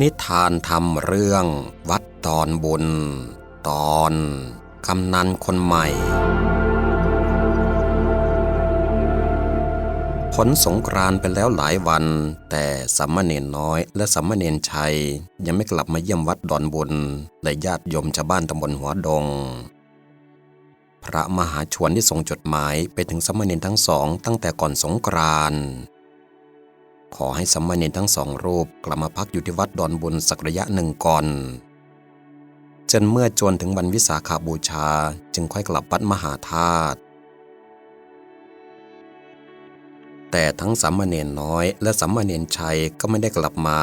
นิทานทำเรื่อง วัดตอนบุญ ตอนกำนันคนใหม่ ผลสงกรานไปแล้วหลายวัน แต่สัมมาเนนน้อยและสัมมาเนนชัย ยังไม่กลับมาเยี่ยมวัดดอนบุญ และญาติโยมชาวบ้านตำบลหัวดง พระมหาชวนที่ส่งจดหมายไปถึงสัมมาเนนทั้งสองตั้งแต่ก่อนสงกรานต์ ขอให้สัมมาเนนทั้งสองรูปกลับมาพักอยู่ที่วัดดอนบุญสักระยะหนึ่งก่อน จนเมื่อจวนถึงวันวิสาขาบูชาจึงค่อยกลับวัดมหาธาตุแต่ทั้งสัมมาเนนน้อย และสัมมาเนนชัยก็ไม่ได้กลับมา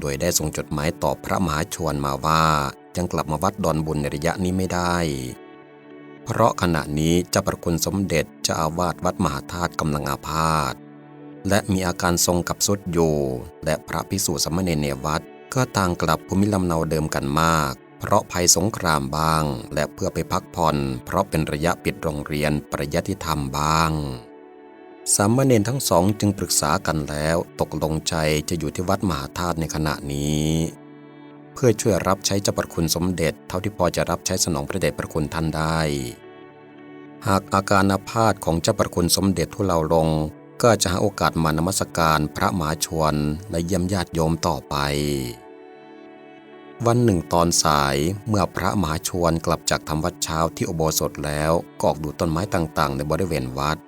โดยได้ส่งจดหมายตอบพระมหาชวนมาว่า ยังกลับมาวัดดอนบุญในระยะนี้ไม่ได้ เพราะขณะนี้เจ้าประคุณสมเด็จเจ้าอาวาสวัดมหาธาตุกำลังอาพาธ และมีอาการทรงกับสุดอยู่และพระพิสุสมณรในวัด ก็ต่างกลับภูมิลำเนาเดิมกันมาก เพราะภัยสงครามบ้าง และเพื่อไปพักผ่อน เพราะเป็นระยะปิดโรงเรียนประยัติธรรมบ้างสามเณรทั้งสองจึงปรึกษากันแล้วตกลงใจจะอยู่ที่วัดมหาธาตุในขณะนี้ เพื่อช่วยรับใช้เจ้าประคุณสมเด็จ เท่าที่พอจะรับใช้สนองพระเดชพระคุณท่านได้ หากอาการอาพาธของเจ้าประคุณสมเด็จทุเลาลง ก็จะหาโอกาสมานมัสการพระหมหาชวนและเยี่ยมญาติโยมต่อไป วันหนึ่งตอนสายเมื่อพระมหาชวนกลับจากทำวัดเช้าที่อุโบสถแล้วก็ออกดูต้นไม้ต่างๆ ในบริเวณวัด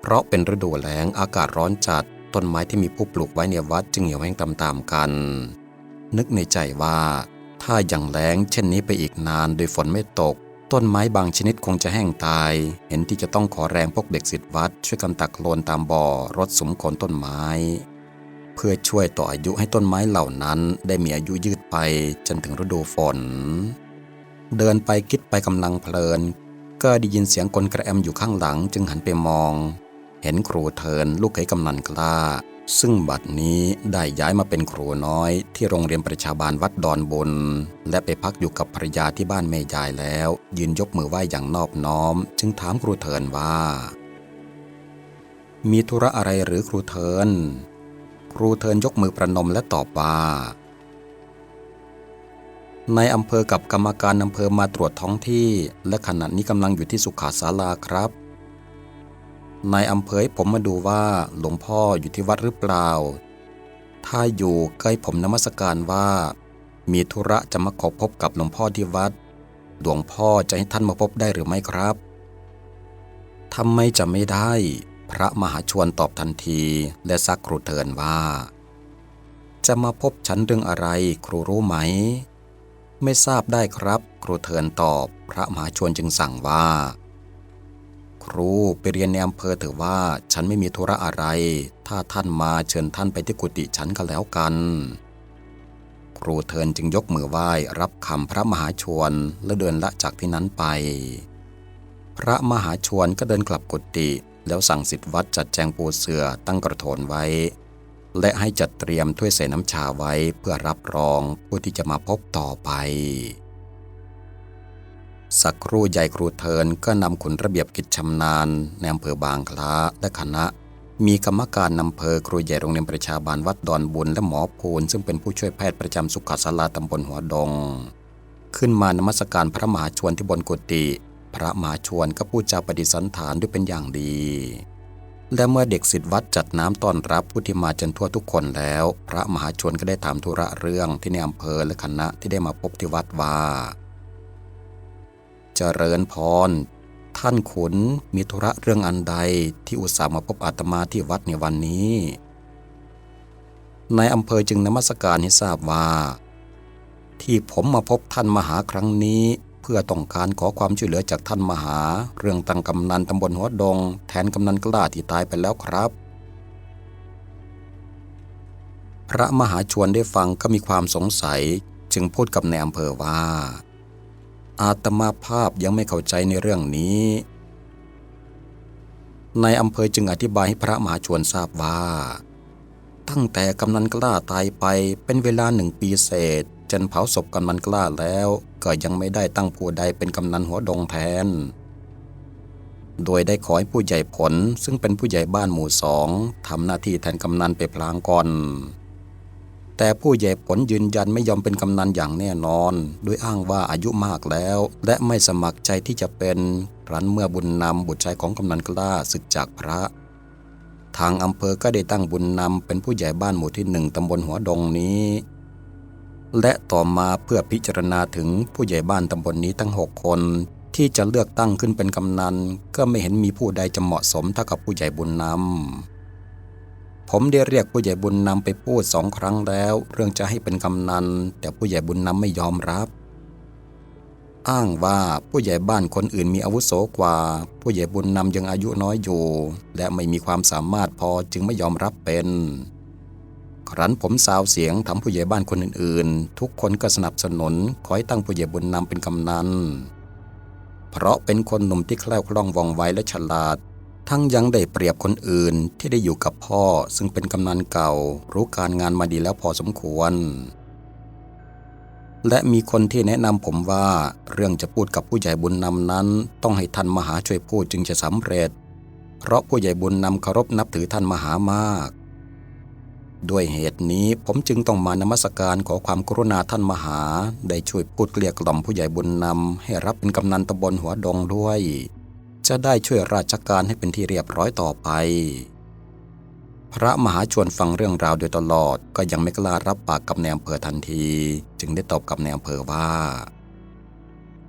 เพราะเป็นฤดูแล้งอากาศร้อนจัดต้นไม้ที่มีผู้ปลูกไว้ในวัดจึงเหี่ยวแห้งตามๆกัน นึกในใจว่า ถ้าอย่างแล้งเช่นนี้ไปอีกนานโดยฝนไม่ตก ต้นไม้บางชนิดคงจะแห้งตาย เห็นที่จะต้องขอแรงพวกเด็กศิษย์วัด ช่วยกันตักโลนตามบ่อรดสมคนต้นไม้ เพื่อช่วยต่ออายุให้ต้นไม้เหล่านั้นได้มีอายุยืดไปจนถึงฤดูฝน เดินไปคิดไปกำลังเพลิน ก็ได้ยินเสียงกลกระแอมอยู่ข้างหลังจึงหันไปมอง เห็นครูเทินลูกเขยกำนันกล้า ซึ่งบัดนี้ได้ย้ายมาเป็นครูน้อยที่โรงเรียนประชาบาลวัดดอนบน และไปพักอยู่กับภรรยาที่บ้านแม่ยายแล้ว ยืนยกมือไหว้อย่างนอบน้อม จึงถามครูเทินว่า มีธุระอะไรหรือครูเทินครูเทินยกมือประนมและตอบว่าในอำเภอกับกรรมการอำเภอมาตรวจท้องที่ และขณะนี้กำลังอยู่ที่สุขาศาลาครับ นายอำเภอผมมาดูว่าหลวงพ่ออยู่ที่วัดหรือเปล่า ถ้าอยู่ใก็ให้ผมนมัสการว่า มีธุระจะมาขอพบกับหลวงพ่อที่วัด หลวงพ่อจะให้ท่านมาพบได้หรือไม่ครับทำไมจะไม่ได้ พระมหาชวนตอบทันทีและซักครูเทินว่า จะมาพบฉันเรื่องอะไรครูรู้ไหม ไม่ทราบได้ครับ ครูเทินตอบ พระมหาชวนจึงสั่งว่า ครูไปเรียนในอำเภอเถอะว่าฉันไม่มีธุระอะไร ถ้าท่านมาเชิญท่านไปที่กุฏิฉันก็แล้วกัน ครูเทินจึงยกมือไหว้รับคำพระมหาชวนและเดินละจากที่นั้นไป พระมหาชวนก็เดินกลับกุฏิแล้วสั่งสิทธิวัดจัดแจงปูเสือตั้งกระโถนไว้ และให้จัดเตรียมถ้วยใส่น้ำชาไว้เพื่อรับรองผู้ที่จะมาพบต่อไป สักครู่ใหญ่ครูเทินก็นำขุนระเบียบกิจชำนาญในอำเภอบางคล้าและคณะ มีกรรมการอำเภอครูใหญ่โรงเรียนประชาบาลวัดดอนบุญและหมอภูลซึ่งเป็นผู้ช่วยแพทย์ประจำสุขศาลาตำบลหัวดง ขึ้นมานมัสการพระมหาชวนที่บนกุฏิพระมหาชวนก็พูดจาปฏิสันฐานด้วยเป็นอย่างดี และเมื่อเด็กศิษย์วัดจัดน้ำต้อนรับผู้ที่มาจนทั่วทุกคนแล้ว พระมหาชวนก็ได้ถามธุระเรื่องที่ในอำเภอและคณะที่ได้มาพบที่วัดว่า เจริญพร ท่านขุนมีธุระเรื่องอันใดที่อุตส่าห์มาพบอาตมาที่วัดในวันนี้นายอำเภอจึงนมัสการให้ทราบว่า ที่ผมมาพบท่านมหาครั้งนี้ เพื่อต้องการขอความช่วยเหลือจากท่านมหา เรื่องตังกำนันตำบลหัวดง แทนกำนันกล้าที่ตายไปแล้วครับ พระมหาชวนได้ฟังก็มีความสงสัยจึงพูดกับนายอำเภอว่า อาตมาภาพยังไม่เข้าใจในเรื่องนี้นายอำเภอจึงอธิบายให้พระมหาชวนทราบว่า ตั้งแต่กำนันกล้าตายไปเป็นเวลาหนึ่งปีเศษ จนเผาศพกำนันกล้าแล้ว ก็ยังไม่ได้ตั้งผู้ใดเป็นกำนันหัวดงแทน โดยได้ขอให้ผู้ใหญ่ผลซึ่งเป็นผู้ใหญ่บ้านหมู่สองทำหน้าที่แทนกำนันไปพลางก่อน แต่ผู้ใหญ่ผลยืนยันไม่ยอมเป็นกำนันอย่างแน่นอน โดยอ้างว่าอายุมากแล้ว และไม่สมัครใจที่จะเป็นรันเมื่อบุญนำบุตรชายของกำนันกล้าศึกจากพระ ทางอำเภอก็ได้ตั้งบุญนำเป็นผู้ใหญ่บ้านหมู่ที่หนึ่งตำบลหัวดงนี้ และต่อมาเพื่อพิจารณาถึงผู้ใหญ่บ้านตำบลนนี้ทั้งหกคน ที่จะเลือกตั้งขึ้นเป็นกำนัน ก็ไม่เห็นมีผู้ใดจะเหมาะสมเท่ากับผู้ใหญ่บุญนำ ผมได้เรียกผู้ใหญ่บุญนำไปพูดสองครั้งแล้ว เรื่องจะให้เป็นกำนัน แต่ผู้ใหญ่บุญนำไม่ยอมรับ อ้างว่าผู้ใหญ่บ้านคนอื่นมีอาวุโสกว่า ผู้ใหญ่บุญนำยังอายุน้อยอยู่ และไม่มีความสามารถพอจึงไม่ยอมรับเป็น ครั้นผมสาวเสียงทำผู้ใหญ่บ้านคนอื่นๆ ทุกคนก็สนับสนุนขอให้ตั้งผู้ใหญ่บุญนำเป็นกำนันเพราะเป็นคนหนุ่มที่แคล่วคล่องว่องไวและฉลาด ทั้งยังได้เปรียบคนอื่นที่ได้อยู่กับพ่อซึ่งเป็นกำนันเก่า รู้การงานมาดีแล้วพอสมควร และมีคนที่แนะนำผมว่าเรื่องจะพูดกับผู้ใหญ่บุญนำนั้น ต้องให้ท่านมหาช่วยพูดจึงจะสำเร็จ เพราะผู้ใหญ่บุญนำเคารพนับถือท่านมหามาก ด้วยเหตุนี้ผมจึงต้องมานมัสการขอความกรุณาท่านมหา ได้ช่วยพูดเกลี้ยกล่อมผู้ใหญ่บุญนำให้รับเป็นกำนันตำบลหัวดงด้วย จะได้ช่วยราชการให้เป็นที่เรียบร้อยต่อไป พระมหาชวนฟังเรื่องราวโดยตลอดก็ยังไม่กล้ารับปากกับแนายอำเภอทันที จึงได้ตอบกับแนายอำเภอว่า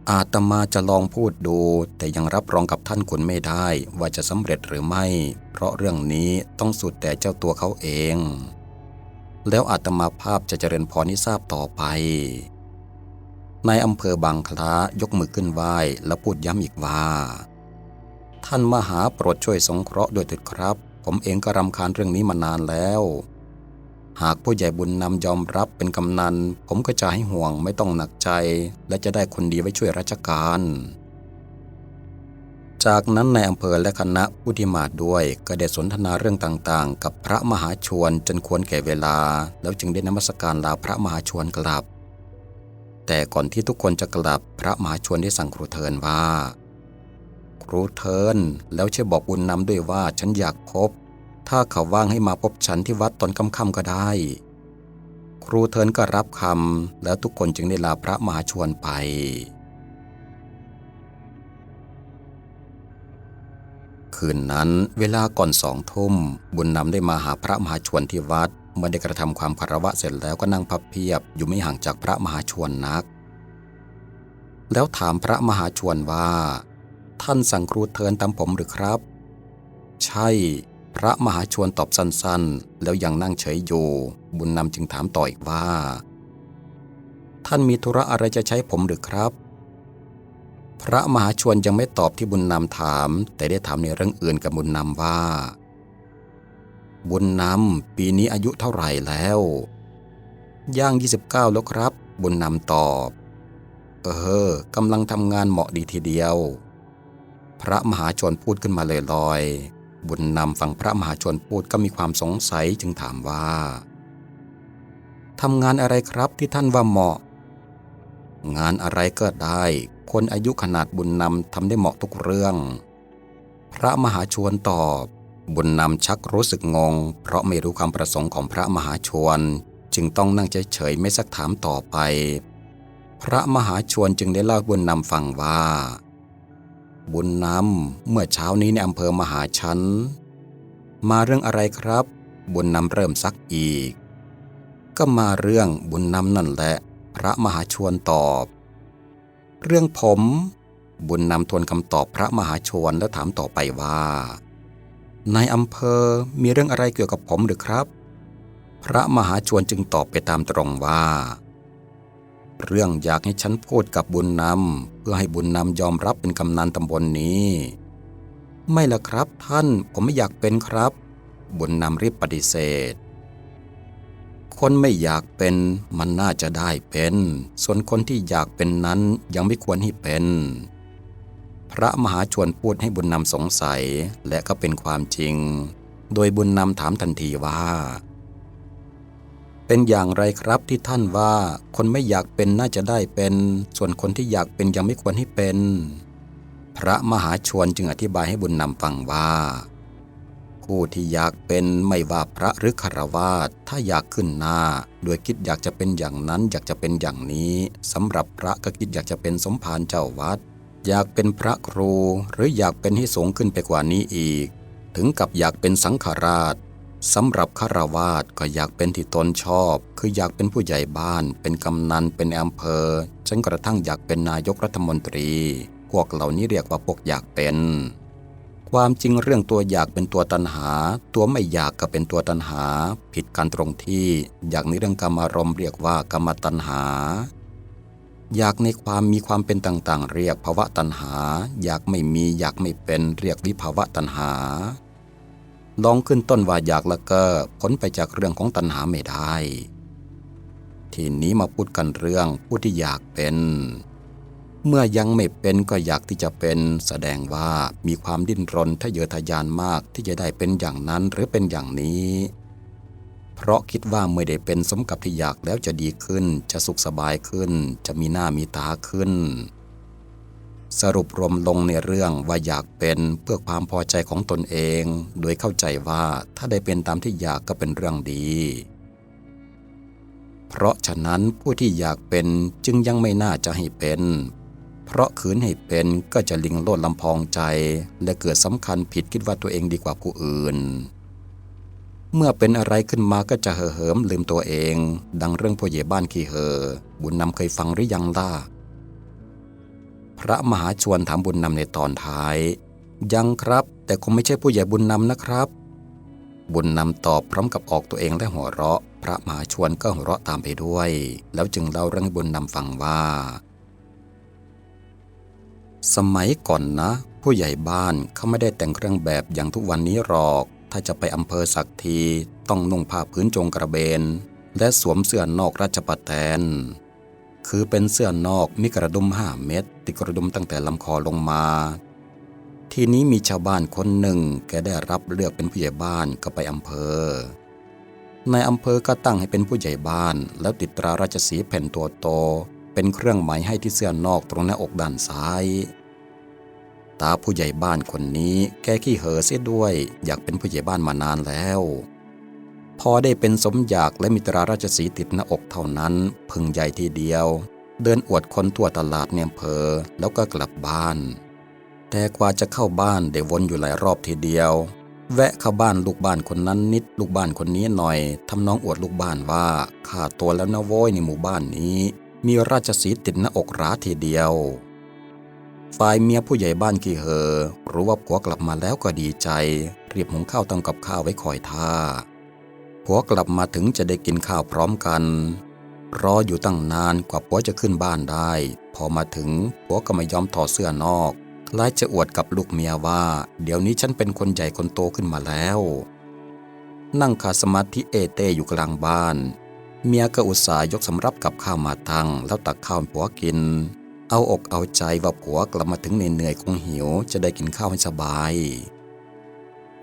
อาตมาจะลองพูดดู แต่ยังรับรองกับท่านคุณไม่ได้ว่าจะสำเร็จหรือไม่ เพราะเรื่องนี้ต้องสุดแต่เจ้าตัวเขาเอง แล้วอาตมาภาพจะเจริญพรนิทราบต่อไปนายอำเภอบางคล้ายกมือขึ้นไหว้แล้วพูดย้ำอีกว่า ท่านมหาโปรดช่วยสงเคราะห์ด้วยเถิดครับ ผมเองก็รำคาญเรื่องนี้มานานแล้ว หากผู้ใหญ่บุญนำยอมรับเป็นกำนัน ผมก็จะให้ห่วงไม่ต้องหนักใจ และจะได้คนดีไว้ช่วยราชการ จากนั้นในอำเภอและคณะผู้ที่มาด้วยก็ได้สนทนาเรื่องต่างๆ กับพระมหาชวนจนควรแก่เวลา แล้วจึงได้นมัสการลาพระมหาชวนกลับ แต่ก่อนที่ทุกคนจะกลับพระมหาชวนได้สั่งครูเทินว่า รูเทินแล้วช่วยบอกบุญนำด้วยว่าฉันอยากพบ ถ้าเขาว่างให้มาพบฉันที่วัดตอนค่ำๆก็ได้ ครูเทินก็รับคำแล้วทุกคนจึงได้ลาพระมหาชวนไป คืนนั้นเวลาก่อนสองทุ่ม บุญนำได้มาหาพระมหาชวนที่วัด เมื่อได้กระทำความคารวะเสร็จแล้วก็นั่งพับเพียบอยู่ไม่ห่างจากพระมหาชวนนักแล้วถามพระมหาชวนว่า ท่านสั่งครูเทินตามผมหรือครับ ใช่ พระมหาชวนตอบสั้นๆ แล้วยังนั่งเฉยอยู่ บุญนำจึงถามต่ออีกว่า ท่านมีธุระอะไรจะใช้ผมหรือครับ พระมหาชวนยังไม่ตอบที่บุญนำถาม แต่ได้ถามในเรื่องอื่นกับบุญนำว่า บุญนำปีนี้อายุเท่าไหร่แล้ว ย่าง 29 แล้วครับ บุญนำตอบ เออกำลังทำงานเหมาะดีทีเดียว พระมหาชนพูดขึ้นมาเลยลอยๆ บุญนำฟังพระมหาชนพูดก็มีความสงสัยจึงถามว่าทำงานอะไรครับที่ท่านว่าเหมาะ งานอะไรก็ได้ คนอายุขนาดบุญนำทำได้เหมาะทุกเรื่อง พระมหาชวนตอบ บุญนำชักรู้สึกงง เพราะไม่รู้ความประสงค์ของพระมหาชวนจึงต้องนั่งเฉยๆไม่สักถามต่อไป พระมหาชวนจึงได้เล่าบุญนำฟังว่า บุญนำเมื่อเช้านี้ในอำเภอมหาชัน มาเรื่องอะไรครับ บุญนำเริ่มซักอีก ก็มาเรื่องบุญนำนั่นแหละ พระมหาชวนตอบ เรื่องผม บุญนำทวนคำตอบพระมหาชวนแล้วถามต่อไปว่า ในอำเภอมีเรื่องอะไรเกี่ยวกับผมหรือครับ พระมหาชวนจึงตอบไปตามตรงว่า เรื่องอยากให้ฉันพูดกับบุญนำเพื่อให้บุญนำยอมรับเป็นกำนันตำบลนนี้ ไม่ละครับท่านผมไม่อยากเป็นครับ บุญนำรีบปฏิเสธ คนไม่อยากเป็นมันน่าจะได้เป็น ส่วนคนที่อยากเป็นนั้นยังไม่ควรให้เป็น พระมหาชวนพูดให้บุญนำสงสัยและก็เป็นความจริง โดยบุญนำถามทันทีว่า เป็นอย่างไรครับที่ท่านว่า คนไม่อยากเป็นน่าจะได้เป็น ส่วนคนที่อยากเป็นยังไม่ควรให้เป็น พระมหาชวนจึงอธิบายให้บุญนำฟังว่าคผู้ที่อยากเป็นไม่ว่าพระหรือคารวาสถ้าอยากขึ้นหน้า โดยคิดอยากจะเป็นอย่างนั้นอยากจะเป็นอย่างนี้สำหรับพระก็คิดอยากจะเป็นสมภารเจ้าวัด อยากเป็นพระครูหรืออยากเป็นให้สูงขึ้นไปกว่านี้อีก ถึงกับอยากเป็นสังฆราช สำหรับคาวาสก็อยากเป็นที่ตนชอบ คืออยากเป็นผู้ใหญ่บ้าน เป็นกำนัน เป็นอำเภอ จนกระทั่งอยากเป็นนายกรัฐมนตรี พวกเหล่านี้เรียกว่าพวกอยากเป็น ความจริงเรื่องตัวอยากเป็นตัวตันหา ตัวไม่อยากก็เป็นตัวตันหา ผิดกันตรงที่ อยากในเรื่องกรรมารมณ์เรียกว่ากรรมตันหา อยากในความมีความเป็นต่างๆ เรียกภาวะตันหา อยากไม่มีอยากไม่เป็นเรียกวิภาวะตันหา ลองขึ้นต้นว่าอยากแล้วก็พ้นไปจากเรื่องของตันหาไม่ได้ ทีนี้มาพูดกันเรื่องผู้ที่อยากเป็น เมื่อยังไม่เป็นก็อยากที่จะเป็น แสดงว่ามีความดิ้นรนทะเยอทะยานมากที่จะได้เป็นอย่างนั้นหรือเป็นอย่างนี้ เพราะคิดว่าเมื่อได้เป็นสมกับที่อยากแล้วจะดีขึ้น จะสุขสบายขึ้น จะมีหน้ามีตาขึ้น สรุปรวมลงในเรื่องว่าอยากเป็นเพื่อความพอใจของตนเอง โดยเข้าใจว่าถ้าได้เป็นตามที่อยากก็เป็นเรื่องดี เพราะฉะนั้นผู้ที่อยากเป็นจึงยังไม่น่าจะให้เป็น เพราะขืนให้เป็นก็จะลิงโลดลำพองใจ และเกิดสำคัญผิดคิดว่าตัวเองดีกว่าผู้อื่น เมื่อเป็นอะไรขึ้นมาก็จะเห่อเหิมลืมตัวเอง ดังเรื่องพ่อใหญ่บ้านขี้เหอบุญนำเคยฟังหรือยังล่ะ พระมหาชวนถามบุญนำในตอนท้าย ยังครับ แต่คงไม่ใช่ผู้ใหญ่บุญนำนะครับ บุญนำตอบพร้อมกับออกตัวเองและหัวเราะ พระมหาชวนก็หัวเราะตามไปด้วย แล้วจึงเล่าเรื่องให้บุญนำฟังว่า สมัยก่อนนะ ผู้ใหญ่บ้านเขาไม่ได้แต่งเครื่องแบบอย่างทุกวันนี้หรอก ถ้าจะไปอำเภอสักที ต้องนุ่งผ้าพื้นจงกระเบน และสวมเสื้อนอกราชปะแตน คือเป็นเสื้อนอกมีกระดุมห้าเม็ดติดกระดุมตั้งแต่ลำคอลงมา ทีนี้มีชาวบ้านคนหนึ่งแกได้รับเลือกเป็นผู้ใหญ่บ้านก็ไปอำเภอ ในอำเภอก็ตั้งให้เป็นผู้ใหญ่บ้าน แล้วติดตราราชสีแผ่นตัวโต เป็นเครื่องหมายให้ที่เสื้อนอกตรงหน้าอกด้านซ้ายตาผู้ใหญ่บ้านคนนี้แกขี้เหอเสียด้วย อยากเป็นผู้ใหญ่บ้านมานานแล้ว พอได้เป็นสมอยากและมีตราราชสีติดหน้าอกเท่านั้น พึงใหญ่ทีเดียว เดินอวดคนทั่วตลาดในอำเภอแล้วก็กลับบ้าน แต่กว่าจะเข้าบ้านได้วนอยู่หลายรอบทีเดียว แวะเข้าบ้านลูกบ้านคนนั้นนิด ลูกบ้านคนนี้หน่อยทำน้องอวดลูกบ้านว่าข้าตัวแล้วนะโว้ยในหมู่บ้านนี้ มีราชสีติดหน้าอกราทีเดียวฝ่ายเมียผู้ใหญ่บ้านกี่เหอรู้ว่าผัวกลับมาแล้วก็ดีใจรีบหุงข้าวทำกับข้าวไว้คอยท่า ผัวกลับมาถึงจะได้กินข้าวพร้อมกัน รออยู่ตั้งนานกว่าผัวจะขึ้นบ้านได้ พอมาถึงผัวก็ไม่ยอมถอดเสื้อนอกคล้ายจะอวดกับลูกเมียว่า เดี๋ยวนี้ฉันเป็นคนใหญ่คนโตขึ้นมาแล้ว นั่งขาสมาธิเอเตอยู่กลางบ้าน เมียก็อุตส่าห์ยกสำรับกับข้าวมาตั้งแล้วตักข้าวให้ผัวกิน เอาอกเอาใจว่าผัวกลับมาถึงเหนื่อยๆคงหิวจะได้กินข้าวให้สบาย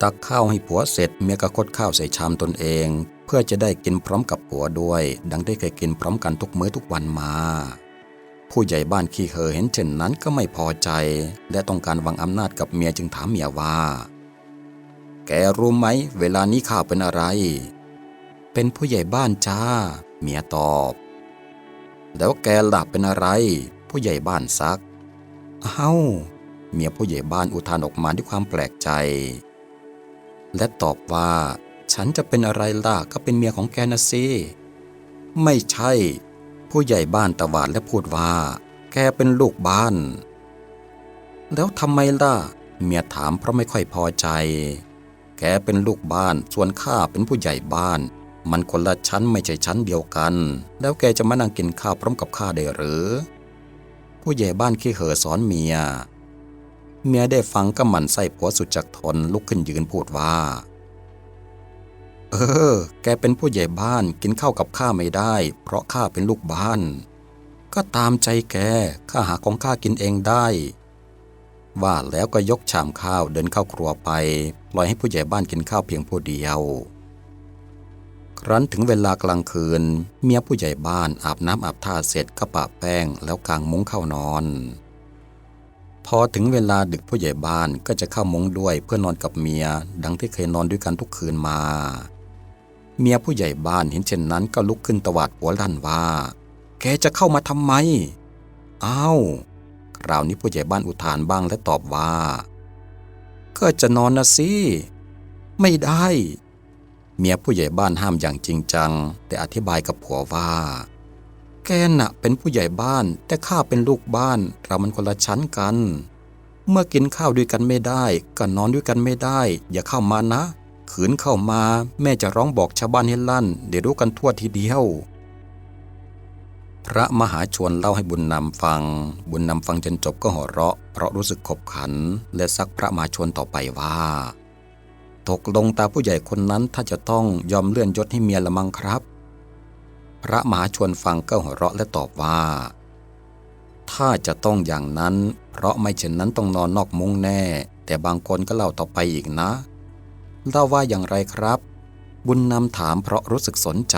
ตักข้าวให้ผัวเสร็จเมียก็คดข้าวใส่ชามตนเอง เพื่อจะได้กินพร้อมกับผัวด้วย ดังได้เคยกินพร้อมกันทุกมื้อทุกวันมา ผู้ใหญ่บ้านขี้เหอเห็นเช่นนั้นก็ไม่พอใจ และต้องการวางอำนาจกับเมียจึงถามเมียว่า แกรู้ไหม เวลานี้ข้าวเป็นอะไร เป็นผู้ใหญ่บ้านจ้า เมียตอบ แล้วแกหลับเป็นอะไร ผู้ใหญ่บ้านซัก เอ้า เมียผู้ใหญ่บ้านอุทานออกมาด้วยความแปลกใจ และตอบว่า ฉันจะเป็นอะไรล่ะก็เป็นเมียของแกนะสิไม่ใช่ ผู้ใหญ่บ้านตวาดและพูดว่า แกเป็นลูกบ้าน แล้วทำไมล่ะ เมียถามเพราะไม่ค่อยพอใจ แกเป็นลูกบ้านส่วนข้าเป็นผู้ใหญ่บ้าน มันคนละชั้นไม่ใช่ชั้นเดียวกัน แล้วแกจะมานั่งกินข้าวพร้อมกับข้าได้หรือ ผู้ใหญ่บ้านขี้เหอสอนเมีย เมียได้ฟังก็หมั่นไส้ผัวสุดจักทนลุกขึ้นยืนพูดว่า เออ แกเป็นผู้ใหญ่บ้านกินข้าวกับข้าไม่ได้ เพราะข้าเป็นลูกบ้าน ก็ตามใจแกข้าหาของข้ากินเองได้ ว่าแล้วก็ยกชามข้าวเดินเข้าครัวไปปล่อยให้ผู้ใหญ่บ้านกินข้าวเพียงผู้เดียว ครั้นถึงเวลากลางคืน เมียผู้ใหญ่บ้านอาบน้ำอาบท่าเสร็จก็ปะแป้งแล้วกางมุ้งเข้านอน พอถึงเวลาดึกผู้ใหญ่บ้านก็จะเข้ามุ้งด้วยเพื่อนอนกับเมีย ดังที่เคยนอนด้วยกันทุกคืนมา เมียผู้ใหญ่บ้านเห็นเช่นนั้นก็ลุกขึ้นตวาดหัวลั่นว่า แกจะเข้ามาทำไมอ้าวคราวนี้ผู้ใหญ่บ้านอุทานบ้างและตอบว่า ก็จะนอนนะสิ ไม่ได้ เมียผู้ใหญ่บ้านห้ามอย่างจริงจัง แต่อธิบายกับผัวว่า แกน่ะเป็นผู้ใหญ่บ้าน แต่ข้าเป็นลูกบ้าน เรามันคนละชั้นกัน เมื่อกินข้าวด้วยกันไม่ได้ก็นอนด้วยกันไม่ได้ อย่าเข้ามานะ ขืนเข้ามา แม่จะร้องบอกชาวบ้านให้ลั่น เดี๋ยวรู้กันทั่วทีเดียว พระมหาชวนเล่าให้บุญนำฟัง บุญนำฟังจนจบก็หัวเราะ เพราะรู้สึกขบขัน และซักพระมหาชวนต่อไปว่า ตกลงตาผู้ใหญ่คนนั้นถ้าจะต้องยอมเลื่อนยศให้เมียละมังครับ พระมหาชวนฟังก็หัวเราะและตอบว่า ถ้าจะต้องอย่างนั้น เพราะไม่เช่นนั้นต้องนอนนอกมุ้งแน่ แต่บางคนก็เล่าต่อไปอีกนะเล่าว่าอย่างไรครับ บุญนำถามเพราะรู้สึกสนใจ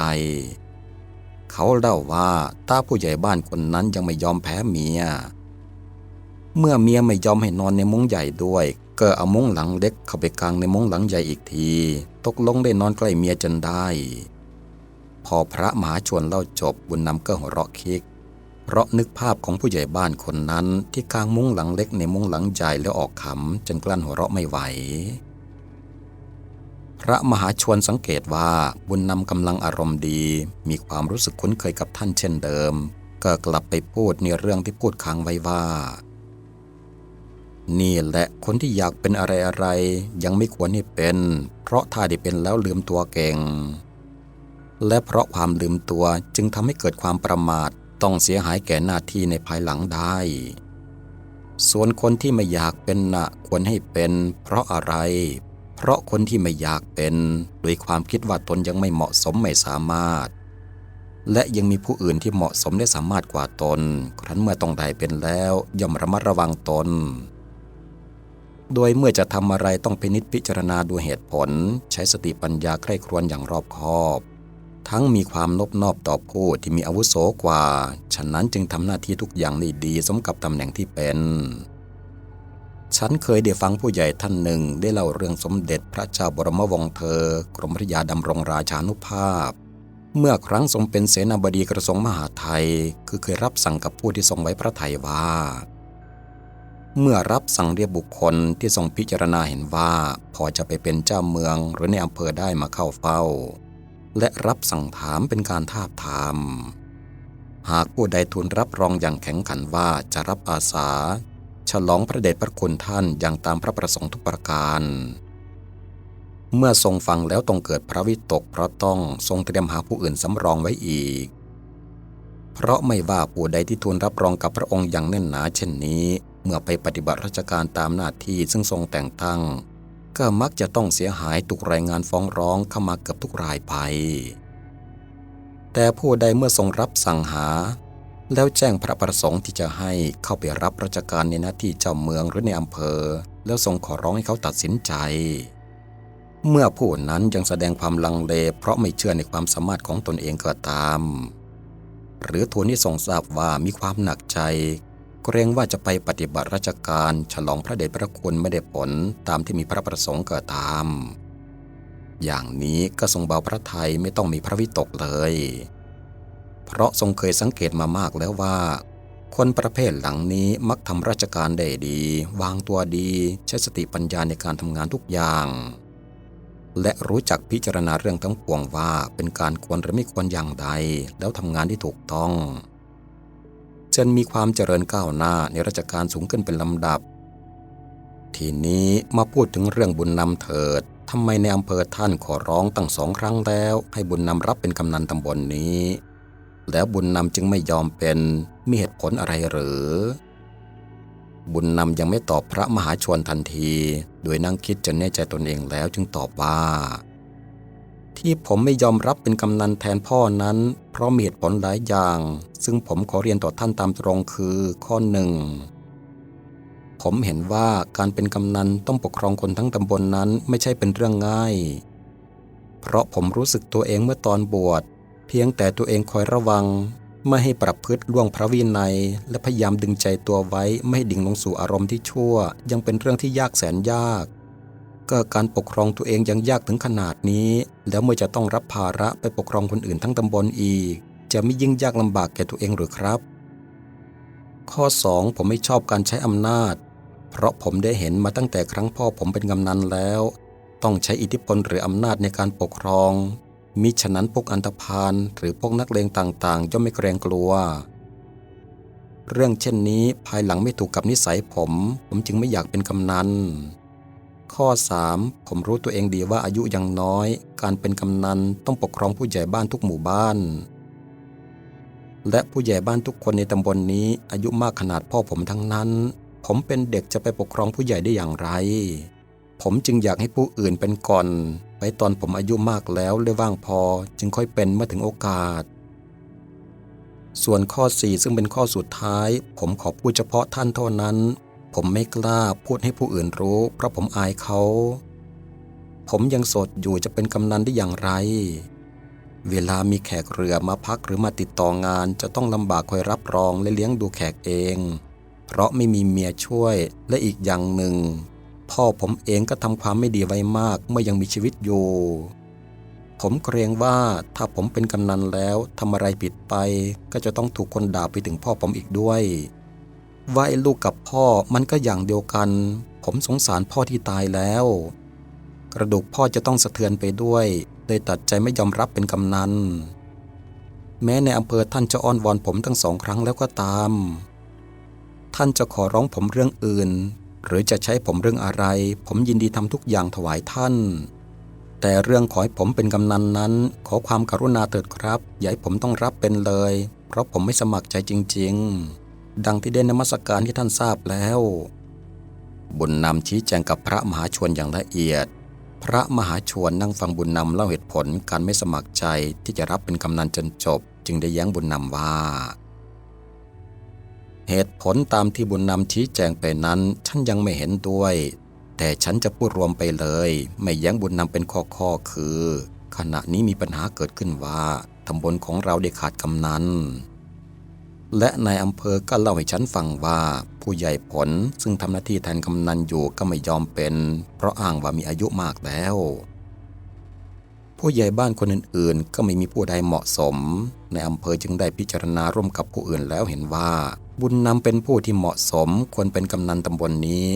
เขาเล่าว่าตาผู้ใหญ่บ้านคนนั้นยังไม่ยอมแพ้เมีย เมื่อเมียไม่ยอมให้นอนในมุ้งใหญ่ด้วย ก็เอามุ้งหลังเล็กเข้าไปกลางในมุ้งหลังใหญ่อีกที ตกลงได้นอนใกล้เมียจนได้ อพระมหาชวนเล่าจบบุญนำก็หัวเราะคิก เพราะนึกภาพของผู้ใหญ่บ้านคนนั้นที่กางมุ้งหลังเล็กในมุ้งหลังใหญ่แล้วออกขำจนกลั้นหัวเราะไม่ไหว พระมหาชวนสังเกตว่าบุญนำกำลังอารมณ์ดี มีความรู้สึกคุ้นเคยกับท่านเช่นเดิม ก็กลับไปพูดในเรื่องที่พูดค้างไว้ว่านี่แหละคนที่อยากเป็นอะไรอะไรๆยังไม่ควรให้เป็น เพราะถ้าได้เป็นแล้วลืมตัวเก่ง และเพราะความลืมตัวจึงทำให้เกิดความประมาทต้องเสียหายแก่หน้าที่ในภายหลังได้ ส่วนคนที่ไม่อยากเป็นนะควรให้เป็น เพราะอะไร เพราะคนที่ไม่อยากเป็นโดยความคิดว่าตนยังไม่เหมาะสมไม่สามารถ และยังมีผู้อื่นที่เหมาะสมได้สามารถกว่าตน ครั้นเมื่อต้องได้เป็นแล้วย่อมระมัดระวังตน โดยเมื่อจะทำอะไรต้องพินิจพิจารณาดูเหตุผล ใช้สติปัญญาใคร่ครวญอย่างรอบคอบ ทั้งมีความนบนอบต่อผู้ที่มีอาวุโสกว่า ฉะนั้นจึงทำหน้าที่ทุกอย่างได้ดีสมกับตำแหน่งที่เป็น ฉันเคยได้ฟังผู้ใหญ่ท่านหนึ่งได้เล่าเรื่องสมเด็จพระเจ้าบรมวงศ์เธอ กรมพระยาดำรงราชานุภาพ เมื่อครั้งทรงเป็นเสนาบดีกระทรวงมหาไทย คือเคยรับสั่งกับผู้ที่ทรงไว้พระทัยว่าเมื่อรับสั่งเรียกบุคคลที่ทรงพิจารณาเห็นว่า พอจะไปเป็นเจ้าเมืองหรือในอำเภอได้มาเข้าเฝ้า และรับสั่งถามเป็นการทาบทาม หากผู้ใดทูลรับรองอย่างแข็งขันว่าจะรับอาสา ฉลองพระเดชพระคุณท่านอย่างตามพระประสงค์ทุกประการ เมื่อทรงฟังแล้วต้องเกิดพระวิตก เพราะต้องทรงเตรียมหาผู้อื่นสำรองไว้อีก เพราะไม่ว่าผู้ใดที่ทูลรับรองกับพระองค์อย่างแน่นหนาเช่นนี้ เมื่อไปปฏิบัติราชการตามหน้าที่ซึ่งทรงแต่งตั้ง ก็มักจะต้องเสียหายถูกรายงานฟ้องร้องเข้ามาเกือบทุกรายไป แต่ผู้ใดเมื่อทรงรับสั่งหา แล้วแจ้งพระประสงค์ที่จะให้เข้าไปรับราชการในหน้าที่เจ้าเมืองหรือในอำเภอ แล้วทรงขอร้องให้เขาตัดสินใจ เมื่อผู้นั้นยังแสดงความลังเล เพราะไม่เชื่อในความสามารถของตนเองก็ตาม หรือทูลที่ทรงทราบว่ามีความหนักใจ เกรงว่าจะไปปฏิบัติราชการฉลองพระเดชพระคุณไม่ได้ผลตามที่มีพระประสงค์เก็ตาม อย่างนี้ก็ทรงเบาพระทัยไม่ต้องมีพระวิตกเลย เพราะทรงเคยสังเกตมามากแล้วว่า คนประเภทหลังนี้มักทำราชการได้ดี วางตัวดีใช้สติปัญญาในการทำงานทุกอย่าง และรู้จักพิจารณาเรื่องทั้งปวงว่าเป็นการควรหรือไม่ควรอย่างใดแล้วทำงานที่ถูกต้อง จนมีความเจริญก้าวหน้าในราชการสูงขึ้นเป็นลำดับ ทีนี้มาพูดถึงเรื่องบุญนำเถิดทำไมในอำเภอท่านขอร้องตั้งสองครั้งแล้ว ให้บุญนำรับเป็นกำนันตำบลนนี้ แล้วบุญนำจึงไม่ยอมเป็นมีเหตุผลอะไรหรือ บุญนำยังไม่ตอบพระมหาชวนทันที โดยนั่งคิดจนแน่ใจตนเองแล้วจึงตอบว่า ที่ผมไม่ยอมรับเป็นกำนันแทนพ่อนั้น เพราะมีเหตุผลหลายอย่าง ซึ่งผมขอเรียนต่อท่านตามตรงคือข้อหนึ่งผมเห็นว่าการเป็นกำนันต้องปกครองคนทั้งตำบลนนั้นไม่ใช่เป็นเรื่องง่าย เพราะผมรู้สึกตัวเองเมื่อตอนบวช เพียงแต่ตัวเองคอยระวัง ไม่ให้ประพฤติล่วงพระวินัย และพยายามดึงใจตัวไว้ไม่ให้ดิ่งลงสู่อารมณ์ที่ชั่ว ยังเป็นเรื่องที่ยากแสนยาก ก็การปกครองตัวเองยังยากถึงขนาดนี้ แล้วเมื่อจะต้องรับภาระไปปกครองคนอื่นทั้งตำบลอีก จะไม่ยิ่งยากลำบากแก่ตัวเองหรือครับ ข้อ 2 ผมไม่ชอบการใช้อำนาจ เพราะผมได้เห็นมาตั้งแต่ครั้งพ่อผมเป็นกำนันแล้ว ต้องใช้อิทธิพลหรืออำนาจในการปกครอง มิฉะนั้นพวกอันธพาลหรือพวกนักเลงต่างๆย่อมไม่เกรงกลัวเรื่องเช่นนี้ภายหลังไม่ถูกกับนิสัยผม ผมจึงไม่อยากเป็นกำนัน ข้อ 3 ผมรู้ตัวเองดีว่าอายุยังน้อย การเป็นกำนันต้องปกครองผู้ใหญ่บ้านทุกหมู่บ้าน และผู้ใหญ่บ้านทุกคนในตำบลนนี้ อายุมากขนาดพ่อผมทั้งนั้น ผมเป็นเด็กจะไปปกครองผู้ใหญ่ได้อย่างไร ผมจึงอยากให้ผู้อื่นเป็นก่อน ไว้ตอนผมอายุมากแล้วและว่างพอ จึงค่อยเป็นเมื่อถึงโอกาส ส่วนข้อ 4 ซึ่งเป็นข้อสุดท้าย ผมขอพูดเฉพาะท่านเท่านั้น ผมไม่กล้าพูดให้ผู้อื่นรู้ เพราะผมอายเขา ผมยังโสดอยู่จะเป็นกำนันได้อย่างไร เวลามีแขกเรือมาพักหรือมาติดต่องานจะต้องลำบากคอยรับรองและเลี้ยงดูแขกเอง เพราะไม่มีเมียช่วยและอีกอย่างหนึ่ง พ่อผมเองก็ทำความไม่ดีไว้มากเมื่อยังมีชีวิตอยู่ ผมเกรงว่าถ้าผมเป็นกำนันแล้วทำอะไรผิดไป ก็จะต้องถูกคนด่าไปถึงพ่อผมอีกด้วย ว่าไอ้ลูกกับพ่อมันก็อย่างเดียวกัน ผมสงสารพ่อที่ตายแล้ว กระดูกพ่อจะต้องสะเทือนไปด้วยเลยตัดใจไม่ยอมรับเป็นกำนัน แม้ในอำเภอท่านจะอ้อนวอนผมทั้งสองครั้งแล้วก็ตาม ท่านจะขอร้องผมเรื่องอื่น หรือจะใช้ผมเรื่องอะไร ผมยินดีทำทุกอย่างถวายท่าน แต่เรื่องขอให้ผมเป็นกำนันนั้น ขอความกรุณาเถิดครับ อย่าให้ผมต้องรับเป็นเลย เพราะผมไม่สมัครใจจริง ๆ ดังที่ได้นมัสการที่ท่านทราบแล้ว บุญนำชี้แจงกับพระมหาชวนอย่างละเอียด พระมหาชวนนั่งฟังบุญนำเล่าเหตุผลการไม่สมัครใจที่จะรับเป็นกำนันจนจบ จึงได้แย้งบุญนำว่า เหตุผลตามที่บุญนำชี้แจงไปนั้นฉันยังไม่เห็นด้วย แต่ฉันจะพูดรวมไปเลย ไม่แย้งบุญนำเป็นข้อข้อคือ ขณะนี้มีปัญหาเกิดขึ้นว่าตำบลของเราได้ขาดกำนัน และนายอำเภอก็เล่าให้ฉันฟังว่า ผู้ใหญ่ผลซึ่งทำหน้าที่แทนกำนันอยู่ก็ไม่ยอมเป็น เพราะอ้างว่ามีอายุมากแล้ว ผู้ใหญ่บ้านคนอื่นๆ ก็ไม่มีผู้ใดเหมาะสม ในอำเภอจึงได้พิจารณาร่วมกับผู้อื่นแล้วเห็นว่า บุญนำเป็นผู้ที่เหมาะสมควรเป็นกำนันตำบลนนี้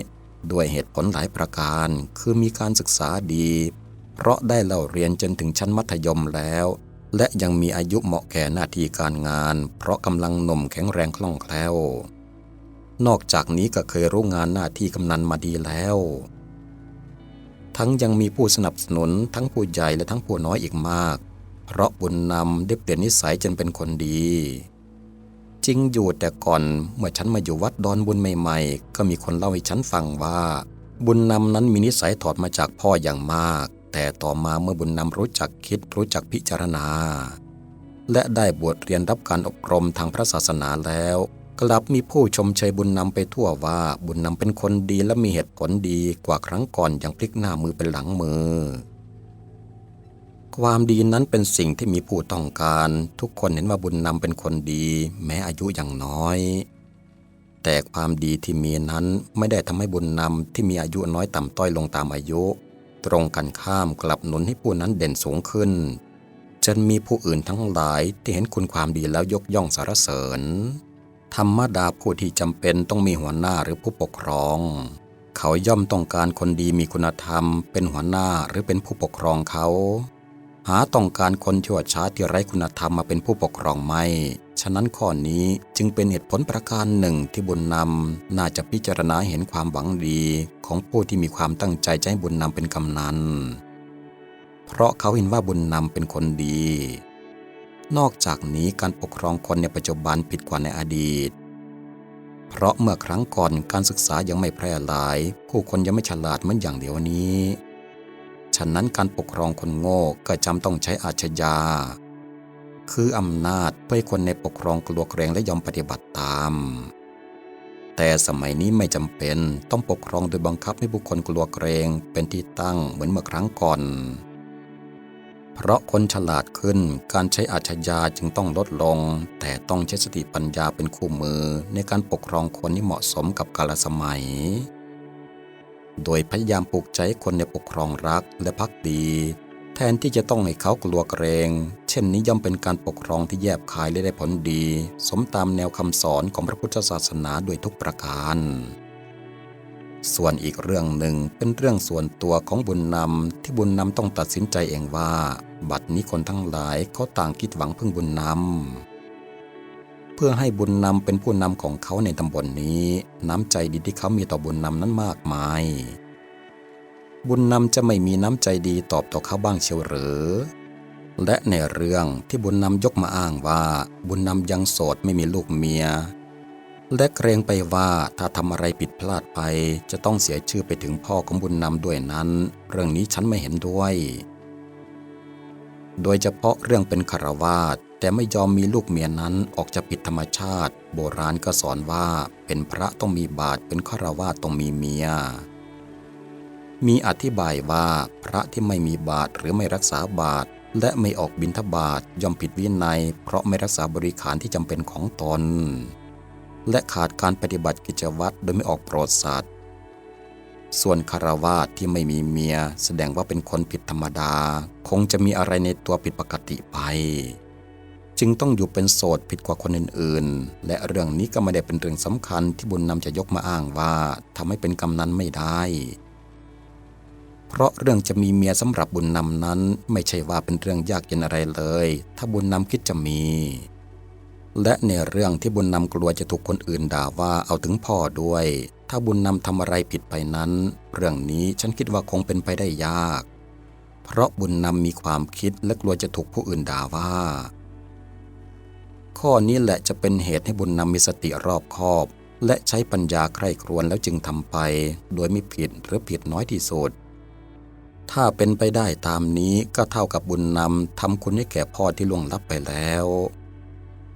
ด้วยเหตุผลหลายประการ คือมีการศึกษาดี เพราะได้เล่าเรียนจนถึงชั้นมัธยมแล้ว และยังมีอายุเหมาะแก่หน้าที่การงาน เพราะกำลังหนุ่มแข็งแรงคล่องแคล่วนอกจากนี้ก็เคยรู้งานหน้าที่กำนันมาดีแล้ว ทั้งยังมีผู้สนับสนุนทั้งผู้ใหญ่และทั้งผู้น้อยอีกมาก เพราะบุญนำได้เปลี่ยนนิสัยจนเป็นคนดี จริงอยู่แต่ก่อนเมื่อฉันมาอยู่วัดดอนบุญใหม่ๆ ก็มีคนเล่าให้ฉันฟังว่า บุญนำนั้นมีนิสัยถอดมาจากพ่ออย่างมาก แต่ต่อมาเมื่อบุญนำรู้จักคิดรู้จักพิจารณา และได้บวชเรียนรับการอบรมทางพระศาสนาแล้ว กลับมีผู้ชมเชยบุญนำไปทั่วว่าบุญนำเป็นคนดีและมีเหตุผลดีกว่าครั้งก่อนอย่างพลิกหน้ามือเป็นหลังมือ ความดีนั้นเป็นสิ่งที่มีผู้ต้องการ ทุกคนเห็นว่าบุญนำเป็นคนดี แม้อายุอย่างน้อยแต่ความดีที่มีนั้นไม่ได้ทำให้บุญนำที่มีอายุน้อยต่ำต้อยลงตามอายุ ตรงกันข้ามกลับหนุนให้ผู้นั้นเด่นสูงขึ้น จนมีผู้อื่นทั้งหลายที่เห็นคุณความดีแล้วยกย่องสรรเสริญ ธรรมดาผู้ที่จำเป็นต้องมีหัวหน้าหรือผู้ปกครอง เขาย่อมต้องการคนดีมีคุณธรรม เป็นหัวหน้าหรือเป็นผู้ปกครองเขา หาต้องการคนชั่วช้าที่ไร้คุณธรรมมาเป็นผู้ปกครองไม่ ฉะนั้นข้อนี้จึงเป็นเหตุผลประการหนึ่งที่บุญนำน่าจะพิจารณาเห็นความหวังดี ของผู้ที่มีความตั้งใจจะให้บุญนำเป็นกำนัน เพราะเขาเห็นว่าบุญนำเป็นคนดี นอกจากนี้การปกครองคนในปัจจุบันผิดกว่าในอดีต เพราะเมื่อครั้งก่อนการศึกษายังไม่แพร่หลาย ผู้คนยังไม่ฉลาดเหมือนอย่างเดี๋ยวนี้ ฉะนั้นการปกครองคนโง่ก็จำต้องใช้อาชญา คืออำนาจเพื่อคนในปกครองกลัวเกรงและยอมปฏิบัติตาม แต่สมัยนี้ไม่จำเป็นต้องปกครองโดยบังคับให้บุคคลกลัวเกรงเป็นที่ตั้งเหมือนเมื่อครั้งก่อน เพราะคนฉลาดขึ้นการใช้อาชญาจึงต้องลดลง แต่ต้องใช้สติปัญญาเป็นคู่มือในการปกครองคนที่เหมาะสมกับกาลสมัย โดยพยายามปลูกใจคนในปกครองรักและพักดี แทนที่จะต้องให้เขากลัวเกรง เช่นนี้ย่อมเป็นการปกครองที่แยบคายและได้ผลดี สมตามแนวคำสอนของพระพุทธศาสนาด้วยทุกประการ ส่วนอีกเรื่องหนึ่งเป็นเรื่องส่วนตัวของบุญนำที่บุญนำต้องตัดสินใจเองว่า บัดนี้คนทั้งหลายเขาต่างคิดหวังพึ่งบุญนำ เพื่อให้บุญนำเป็นผู้นำของเขาในตำบลนนี้ น้ำใจดีที่เขามีต่อบุญนำนั้นมากมาย บุญนำจะไม่มีน้ำใจดีตอบต่อเขาบ้างเชียวหรือ และในเรื่องที่บุญนำยกมาอ้างว่า บุญนำยังโสดไม่มีลูกเมีย และเกรงไปว่าถ้าทำอะไรผิดพลาดไป จะต้องเสียชื่อไปถึงพ่อของบุญนำด้วยนั้น เรื่องนี้ฉันไม่เห็นด้วย โดยเฉพาะเรื่องเป็นคารวาส แต่ไม่ยอมมีลูกเมียนั้นออกจะผิดธรรมชาติ โบราณก็สอนว่าเป็นพระต้องมีบาทเป็นคาวาสต้องมีเมีย มีอธิบายว่าพระที่ไม่มีบาทหรือไม่รักษาบาท และไม่ออกบิณฑบาตย่อมผิดวินัย เพราะไม่รักษาบริขารที่จำเป็นของตน และขาดการปฏิบัติกิจวัตรโดยไม่ออกโปรดสัตว์ส่วนคารวาสที่ไม่มีเมีย แสดงว่าเป็นคนผิดธรรมดา คงจะมีอะไรในตัวผิดปกติไป จึงต้องอยู่เป็นโสดผิดกว่าคนอื่นๆ และเรื่องนี้ก็ไม่ได้เป็นเรื่องสำคัญที่บุญนำจะยกมาอ้างว่าทำให้เป็นกำนันไม่ได้ เพราะเรื่องจะมีเมียสำหรับบุญนำนั้น ไม่ใช่ว่าเป็นเรื่องยากเย็นอะไรเลย ถ้าบุญนำคิดจะมี และในเรื่องที่บุญนำกลัวจะถูกคนอื่นด่าว่าเอาถึงพ่อด้วย ถ้าบุญนำทำอะไรผิดไปนั้น เรื่องนี้ฉันคิดว่าคงเป็นไปได้ยาก เพราะบุญนำมีความคิดและกลัวจะถูกผู้อื่นด่าว่า ข้อนี้แหละจะเป็นเหตุให้บุญนำมีสติรอบคอบ และใช้ปัญญาใคร่ครวญแล้วจึงทำไป โดยไม่ผิดหรือผิดน้อยที่สุดถ้าเป็นไปได้ตามนี้ก็เท่ากับบุญนำทำคุณให้แก่พ่อที่ล่วงลับไปแล้ว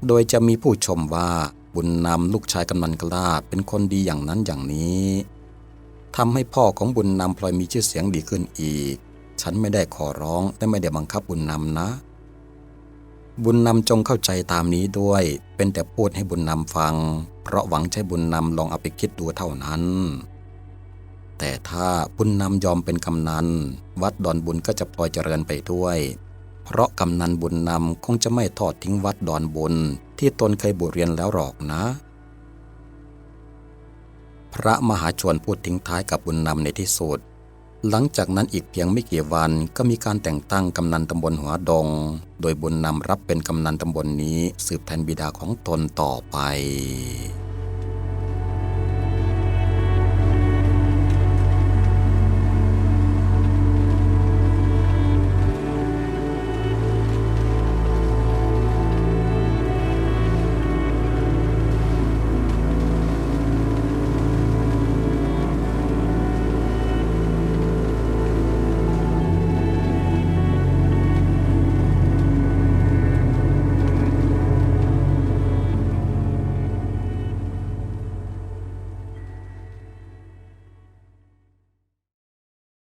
โดยจะมีผู้ชมว่าบุญนำลูกชายกำนันกล้าเป็นคนดีอย่างนั้นอย่างนี้ทำให้พ่อของบุญนำพลอยมีชื่อเสียงดีขึ้นอีก ฉันไม่ได้ขอร้องและไม่ได้บังคับบุญนำนะ บุญนำจงเข้าใจตามนี้ด้วย เป็นแต่พูดให้บุญนำฟัง เพราะหวังใช้บุญนำลองเอาไปคิดดูเท่านั้น แต่ถ้าบุญนำยอมเป็นกำนัน วัดดอนบุญก็จะพลอยเจริญไปด้วย เพราะกำนันบุญนำคงจะไม่ทอดทิ้งวัดดอนบุญ ที่ตนเคยบวชเรียนแล้วหรอกนะ พระมหาชวนพูดทิ้งท้ายกับบุญนำในที่สุด หลังจากนั้นอีกเพียงไม่กี่วันก็มีการแต่งตั้งกำนันตำบลหัวดง โดยบุญนำรับเป็นกำนันตำบลนนี้สืบแทนบิดาของตนต่อไป